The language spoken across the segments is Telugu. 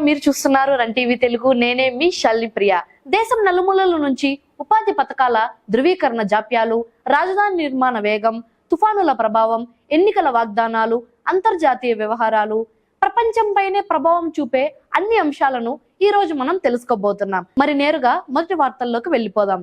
నమస్కారం. మీరు చూస్తున్నారు రన్ టీవీ తెలుగు. నేనే మీ షల్ని ప్రియ. దేశం నలుమూలల నుంచి ఉపాధి పథకాల ధృవీకరణ జాప్యాలు రాజధాని నిర్మాణ వేగం తుఫానుల ప్రభావం ఎన్నికల వాగ్దానాలు అంతర్జాతీయ వ్యవహారాలు ప్రపంచంపైనే ప్రభావం చూపే అన్ని అంశాలను ఈ రోజు మనం తెలుసుకోబోతున్నాం. మరి నేరుగా మొదటి వార్తల్లోకి వెళ్ళిపోదాం.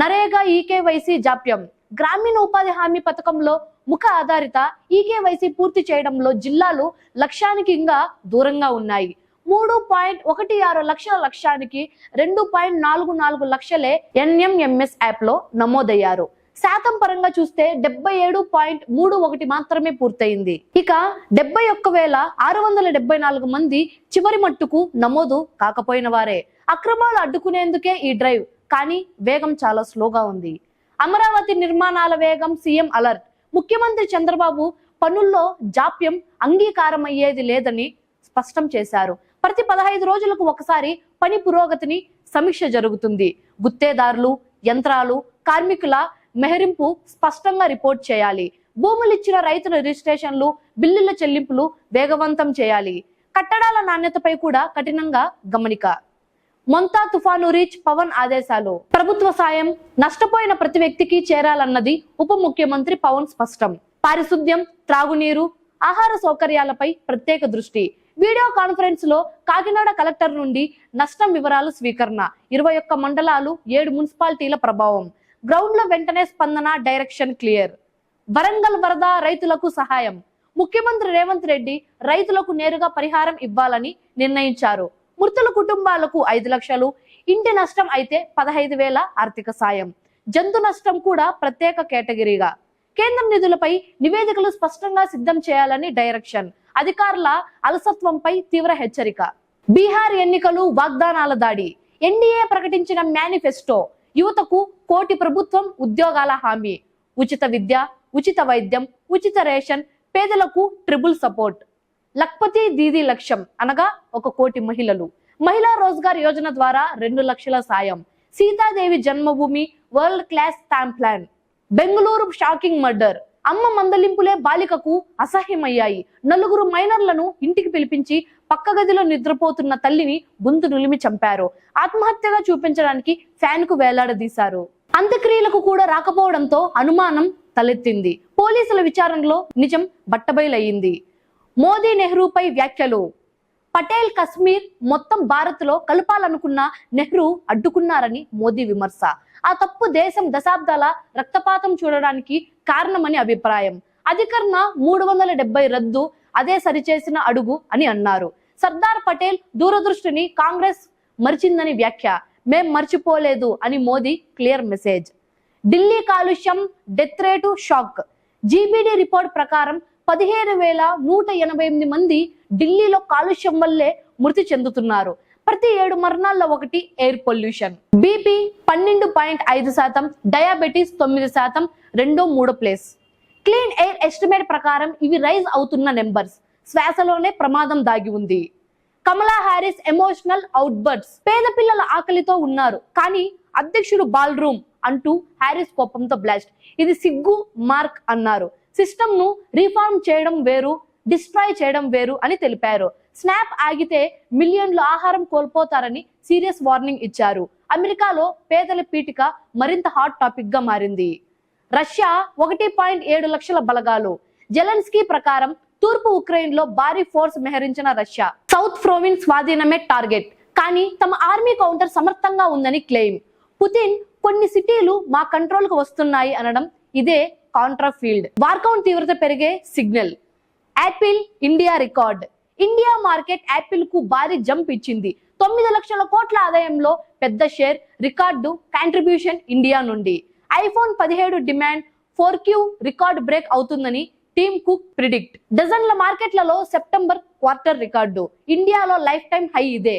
నరేగా ఈకేవైసీ జాప్యం. గ్రామీణ ఉపాధి హామీ పథకంలో ముఖ ఆధారిత ఈకేవైసీ పూర్తి చేయడంలో జిల్లాలు లక్ష్యానికి ఇంకా దూరంగా ఉన్నాయి. మూడు పాయింట్ ఒకటి ఆరు లక్షల లక్ష్యానికి రెండు పాయింట్ నాలుగు నాలుగు లక్షలే ఎన్ఎంఎంఎస్ యాప్లో నమోదయ్యారు. శాతం పరంగా చూస్తే డెబ్బై ఏడు పాయింట్ మూడు ఒకటి మాత్రమే పూర్తయింది. ఇక డెబ్బై ఒక్క వేల ఆరు వందల డెబ్బై నాలుగు మంది చివరి మట్టుకు నమోదు కాకపోయిన వారే. అక్రమాలు అడ్డుకునేందుకే ఈ డ్రైవ్ కానీ వేగం చాలా స్లోగా ఉంది. అమరావతి నిర్మాణాల వేగం సీఎం అలర్ట్. ముఖ్యమంత్రి చంద్రబాబు పనుల్లో జాప్యం అంగీకారం అయ్యేది లేదని స్పష్టం చేశారు. ప్రతి పదహైదు రోజులకు ఒకసారి పని పురోగతిని సమీక్ష జరుగుతుంది. గుత్తేదారులు యంత్రాలు కార్మికుల మెహరింపు స్పష్టంగా రిపోర్ట్ చేయాలి. భూములు ఇచ్చిన రైతుల రిజిస్ట్రేషన్లు బిల్లుల చెల్లింపులు వేగవంతం చేయాలి. కట్టడాల నాణ్యతపై కూడా కఠినంగా గమనిక. మొంతా తుఫాను రీచ్ పవన్ ఆదేశాలు. ప్రభుత్వ సాయం నష్టపోయిన ప్రతి వ్యక్తికి చేరాలన్నది ఉప ముఖ్యమంత్రి పవన్ స్పష్టం. పారిశుద్ధ్యం త్రాగునీరు ఆహార సౌకర్యాలపై ప్రత్యేక దృష్టి. వీడియో కాన్ఫరెన్స్లో కాకినాడ కలెక్టర్ నుండి నష్టం వివరాలు స్వీకరణ. ఇరవై ఒక్క మండలాలు ఏడు మున్సిపాలిటీల ప్రభావం. గ్రౌండ్లో వెంటనే స్పందన డైరెక్షన్ క్లియర్. వరంగల్ వరద రైతులకు సహాయం. ముఖ్యమంత్రి రేవంత్ రెడ్డి రైతులకు నేరుగా పరిహారం ఇవ్వాలని నిర్ణయించారు. మృతుల కుటుంబాలకు ఐదు లక్షలు ఇంటి నష్టం అయితే పదహైదు వేల ఆర్థిక సాయం. జంతు నష్టం కూడా ప్రత్యేక కేటగిరీగా. కేంద్రం నిధులపై నివేదికలు స్పష్టంగా సిద్ధం చేయాలని డైరెక్షన్. అధికారుల అలసత్వంపై తీవ్ర హెచ్చరిక. బీహార్ ఎన్నికలు వాగ్దానాల దాడి. ఎన్డీఏ ప్రకటించిన మేనిఫెస్టో. యువతకు కోటి ప్రభుత్వం ఉద్యోగాల హామీ. ఉచిత విద్య ఉచిత వైద్యం ఉచిత రేషన్ పేదలకు ట్రిబుల్ సపోర్ట్. లక్పతి దీది లక్ష్యం అనగా ఒక కోటి మహిళలు. మహిళా రోజ్గార్ యోజన ద్వారా రెండు లక్షల సాయం. సీతాదేవి జన్మభూమి world class stamp plan. Bengaluru shocking murder. అమ్మ మందలింపులే బాలికకు అసహ్యమయ్యాయి. నలుగురు మైనర్లను ఇంటికి పిలిపించి పక్క గదిలో నిద్రపోతున్న తల్లిని గొంతు నులిమి చంపారు. ఆత్మహత్యగా చూపించడానికి ఫ్యాన్కు వేలాడదీశారు. అంత్యక్రియలకు కూడా రాకపోవడంతో అనుమానం తలెత్తింది. పోలీసుల విచారణలో నిజం బట్టబయలయ్యింది. మోదీ నెహ్రూపై వ్యాఖ్యలు. పటేల్ కశ్మీర్ మొత్తం భారత్లో కలపాలనుకున్న నెహ్రూ అడ్డుకున్నారని మోదీ విమర్శ. ఆ తప్పు దేశం దశాబ్దాల రక్తపాతం చూడడానికి కారణమని అభిప్రాయం. అధికరణ మూడు వందల డెబ్బై రద్దు అదే సరిచేసిన అడుగు అని అన్నారు. సర్దార్ పటేల్ దూరదృష్టిని కాంగ్రెస్ మరిచిందని వ్యాఖ్య. మేం మర్చిపోలేదు అని మోదీ క్లియర్ మెసేజ్. ఢిల్లీ కాలుష్యం death rate shock. GBD report ప్రకారం పదిహేను వేల నూట ఎనభై ఎనిమిది మంది ఢిల్లీలో కాలుష్యం వల్లే మృతి చెందుతున్నారు. ప్రతి ఏడు మరణాల్లో ఒకటి ఎయిర్ పొల్యూషన్ బీపీ పన్నెండు పాయింట్ ఐదు శాతం డయాబెటీస్ తొమ్మిది శాతం రెండో మూడో ప్లేస్ క్లీన్ ఎయిర్ ఎస్టిమేట్ ప్రకారం ఇవి రైజ్ అవుతున్న నెంబర్స్ శ్వాసలోనే ప్రమాదం దాగి ఉంది. కమలా హ్యారిస్ ఎమోషనల్ అవుట్బర్డ్స్ పేద పిల్లల ఆకలితో ఉన్నారు. కానీ అధ్యక్షుడు బాల్రూమ్ అంటూ హ్యారిస్ కోపంతో బ్లాస్ట్ ఇది సిగ్గు మార్క్ అన్నారు. సిస్టమ్ను రీఫార్మ్ చేయడం వేరు డిస్ట్రాయ్ చేయడం వేరు అని తెలిపారు. స్నాప్ ఆగితే మిలియన్లు ఆహారం కోల్పోతారని సీరియస్ వార్నింగ్ ఇచ్చారు. అమెరికాలో పేదల పీఠిక మరింత హాట్ టాపిక్గా మారింది. రష్యా ఒకటి పాయింట్ ఏడు లక్షల బలగాలు. జెలెన్స్కీ ప్రకారం తూర్పు ఉక్రెయిన్లో భారీ ఫోర్స్ మెహరించిన రష్యా. సౌత్ ఫ్రోవిన్ స్వాధీనమే టార్గెట్. కానీ తమ ఆర్మీ కౌంటర్ సమర్థంగా ఉందని క్లెయిమ్. పుతిన్ కొన్ని సిటీలు మా కంట్రోల్కు వస్తున్నాయి అనడం ఇదే కాంట్రా ఫీల్డ్ వార్కౌంట్ తీవ్రత పెరిగే signal Apple India record India market యాపిల్కు భారీ జంప్ ఇచ్చింది. తొమ్మిది లక్షల కోట్ల ఆదాయంలో పెద్ద షేర్ రికార్డు కాంట్రిబ్యూషన్ ఇండియా నుండి. ఐఫోన్ పదిహేడు demand four Q record break అవుతుందని టీమ్ కుక్ ప్రిడిక్ట్ డజన్ల మార్కెట్లలో సెప్టెంబర్ క్వార్టర్ రికార్డు ఇండియాలో లైఫ్ టైం హై ఇదే.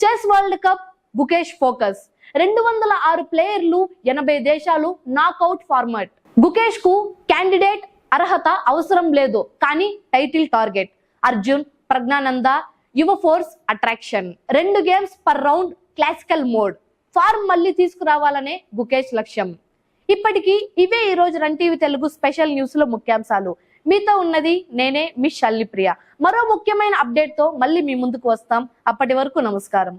Chess world cup Gukesh focus రెండు వందల ఆరు ప్లేయర్లు ఎనభై దేశాలు నాకౌట్ ఫార్మాట్ గుకేష్కు క్యాండిడేట్ అర్హత అవసరం లేదు కానీ టైటిల్ టార్గెట్. అర్జున్ ప్రజ్ఞానంద యువ ఫోర్స్ అట్రాక్షన్. రెండు games per round classical mode. Form మళ్ళీ తీసుకురావాలనే గుకేష్ లక్ష్యం. ఇప్పటికీ ఇవే ఈ రోజు రన్ టీవీ తెలుగు స్పెషల్ న్యూస్లో ముఖ్యాంశాలు. మీతో ఉన్నది నేనే మిస్ షల్లిప్రియ మరో ముఖ్యమైన అప్డేట్తో మళ్ళీ మీ ముందుకు వస్తాం. అప్పటి వరకు నమస్కారం.